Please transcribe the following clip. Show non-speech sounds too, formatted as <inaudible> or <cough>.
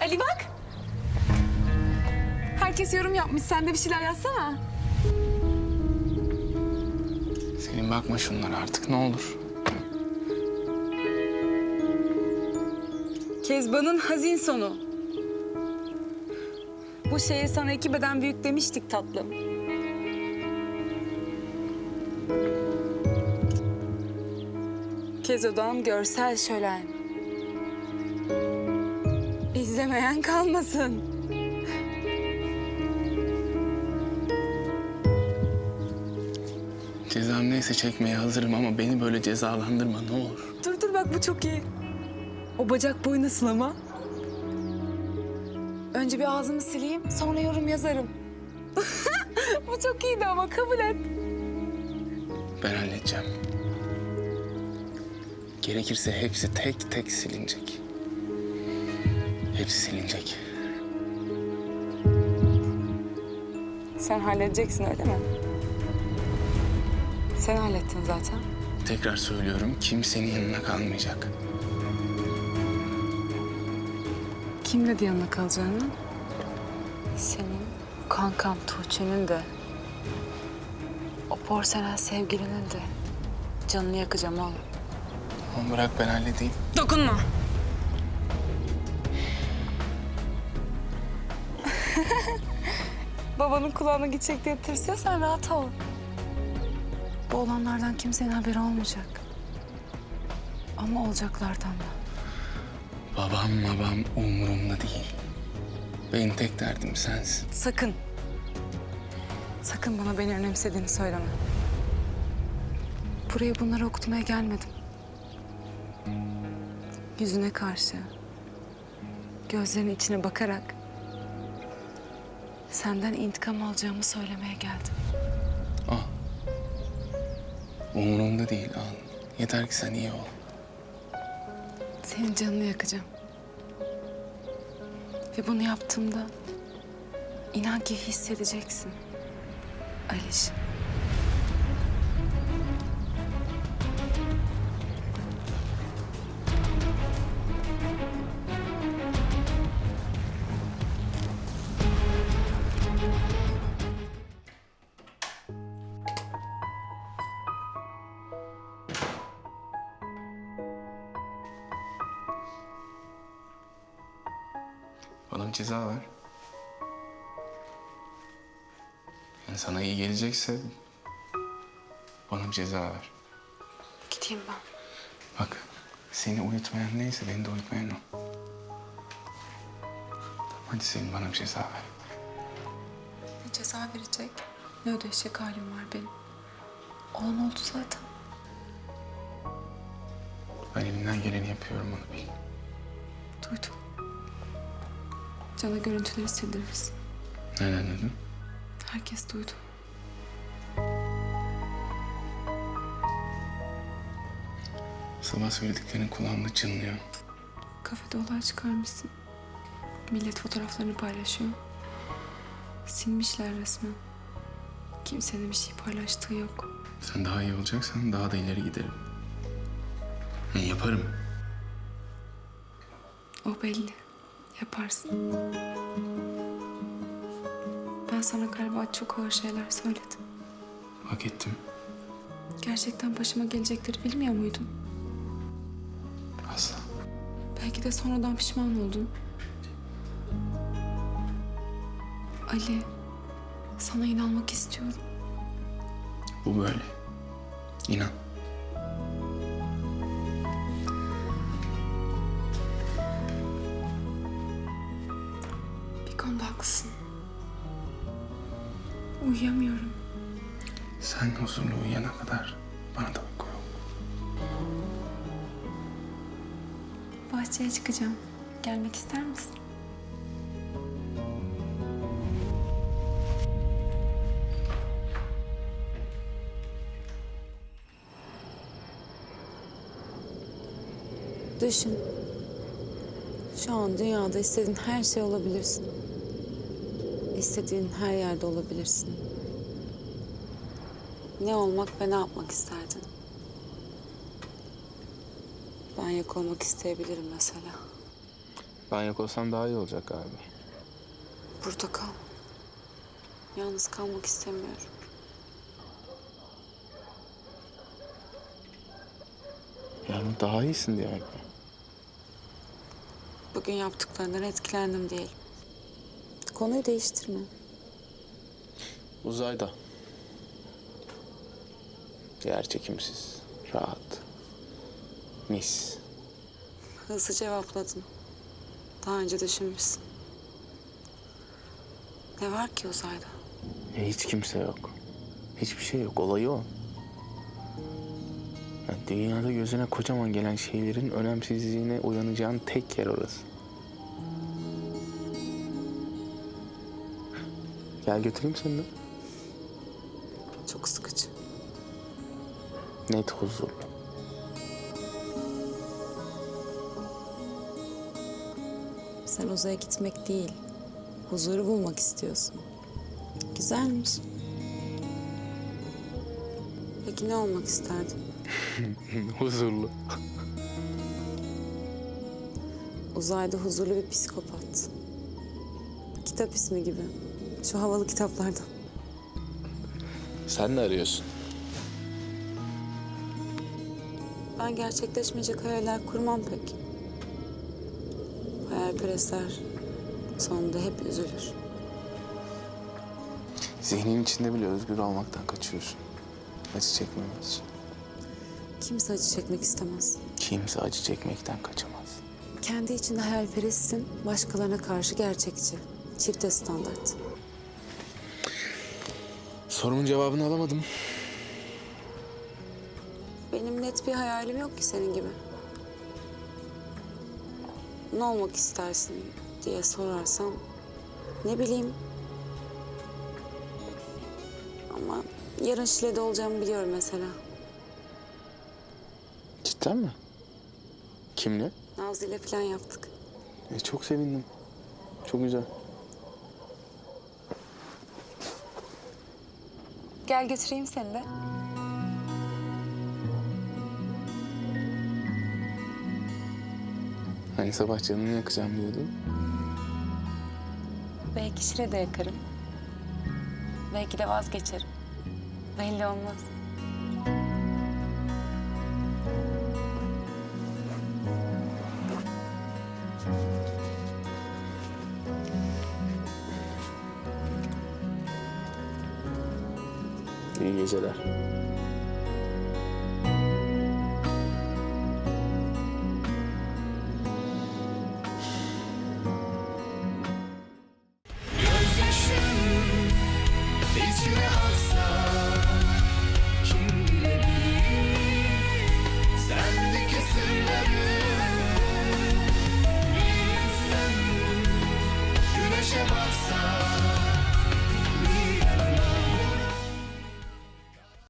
Ali bak. Herkes yorum yapmış. Sen de bir şeyler yazsana. Senin bakma şunlara artık ne olur. Kezban'ın hazin sonu. Bu şeye sana iki beden büyük demiştik tatlım. Kezo'dan görsel şölen. İzlemeyen kalmasın. Cezam neyse çekmeye hazırım ama beni böyle cezalandırma ne olur. Dur dur bak bu çok iyi. O bacak boyu nasıl ama? Önce bir ağzımı sileyim, sonra yorum yazarım. <laughs> bu çok iyiydi ama kabul et. Ben halledeceğim. Gerekirse hepsi tek tek silinecek. Hepsi silinecek. Sen halledeceksin öyle mi? Sen hallettin zaten. Tekrar söylüyorum kimsenin yanına kalmayacak. Kim dedi yanına kalacağını? Senin kankam Tuğçe'nin de o porselen sevgilinin de canını yakacağım oğlum. Ama bırak ben halledeyim. Dokunma. <laughs> Babanın kulağına gidecek diye tırsıyorsan rahat ol. Bu olanlardan kimsenin haberi olmayacak. Ama olacaklardan da. Babam babam umurumda değil. Benim tek derdim sensin. Sakın. Sakın bana beni önemsediğini söyleme. Buraya bunları okutmaya gelmedim. Yüzüne karşı, gözlerinin içine bakarak senden intikam alacağımı söylemeye geldim. Al. Umurumda değil al. Yeter ki sen iyi ol. Senin canını yakacağım. Ve bunu yaptığımda inan ki hissedeceksin. Aliş. Bana ceza ver. Yani sana iyi gelecekse bana bir ceza ver. Gideyim ben. Bak seni uyutmayan neyse beni de uyutmayan o. Hadi senin bana bir ceza ver. Ne ceza verecek, ne ödeyecek halim var benim. Olan oldu zaten. Ben elimden geleni yapıyorum onu bil. Duydum. Cana görüntüleri sildiririz. Neden dedim? Herkes duydu. Sabah söylediklerin kulağımda çınlıyor. Kafede olay çıkarmışsın. Millet fotoğraflarını paylaşıyor. Silmişler resmen. Kimsenin bir şey paylaştığı yok. Sen daha iyi olacaksan daha da ileri giderim. Ne yaparım? O belli. Yaparsın. Ben sana galiba çok ağır şeyler söyledim. Hak ettim. Gerçekten başıma gelecekleri bilmiyor muydun? Asla. Belki de sonradan pişman oldun. Ali, sana inanmak istiyorum. Bu böyle. İnan. Haklısın. Uyuyamıyorum. Sen huzurlu uyuyana kadar bana da uyku yok. Bahçeye çıkacağım. Gelmek ister misin? Düşün. Şu an dünyada istediğin her şey olabilirsin. İstediğin her yerde olabilirsin. Ne olmak ve ne yapmak isterdin? Ben yok olmak isteyebilirim mesela. Ben yok olsam daha iyi olacak abi. Burada kal. Yalnız kalmak istemiyorum. Yani daha iyisin demek mi? Bugün yaptıklarından etkilendim diyelim. Konuyu değiştirme. Uzayda. Yer çekimsiz, rahat. Mis. Hızlı cevapladın. Daha önce düşünmüşsün. Ne var ki uzayda? E, hiç kimse yok. Hiçbir şey yok. Olayı o. Yani dünyada gözüne kocaman gelen şeylerin önemsizliğine uyanacağın tek yer orası. Gel götüreyim seni de. Çok sıkıcı. Net huzurlu. Sen uzaya gitmek değil, huzuru bulmak istiyorsun. Güzelmiş. Peki ne olmak isterdin? <laughs> huzurlu. Uzayda huzurlu bir psikopat. Kitap ismi gibi. Şu havalı kitaplardan. Sen ne arıyorsun? Ben gerçekleşmeyecek hayaller kurmam pek. Hayalperestler sonunda hep üzülür. Zihnin içinde bile özgür olmaktan kaçıyorsun. Acı çekmemek için. Kimse acı çekmek istemez. Kimse acı çekmekten kaçamaz. Kendi içinde hayalperestsin, başkalarına karşı gerçekçi. Çifte standart. Sorumun cevabını alamadım. Benim net bir hayalim yok ki senin gibi. Ne olmak istersin diye sorarsam ne bileyim. Ama yarın Şile'de olacağımı biliyorum mesela. Cidden mi? Kimle? Nazlı ile plan yaptık. E, çok sevindim. Çok güzel. Gel götüreyim seni de. Hani sabah canını yakacağım diyordun. Belki Şile'de yakarım. Belki de vazgeçerim. Belli olmaz. İyi geceler.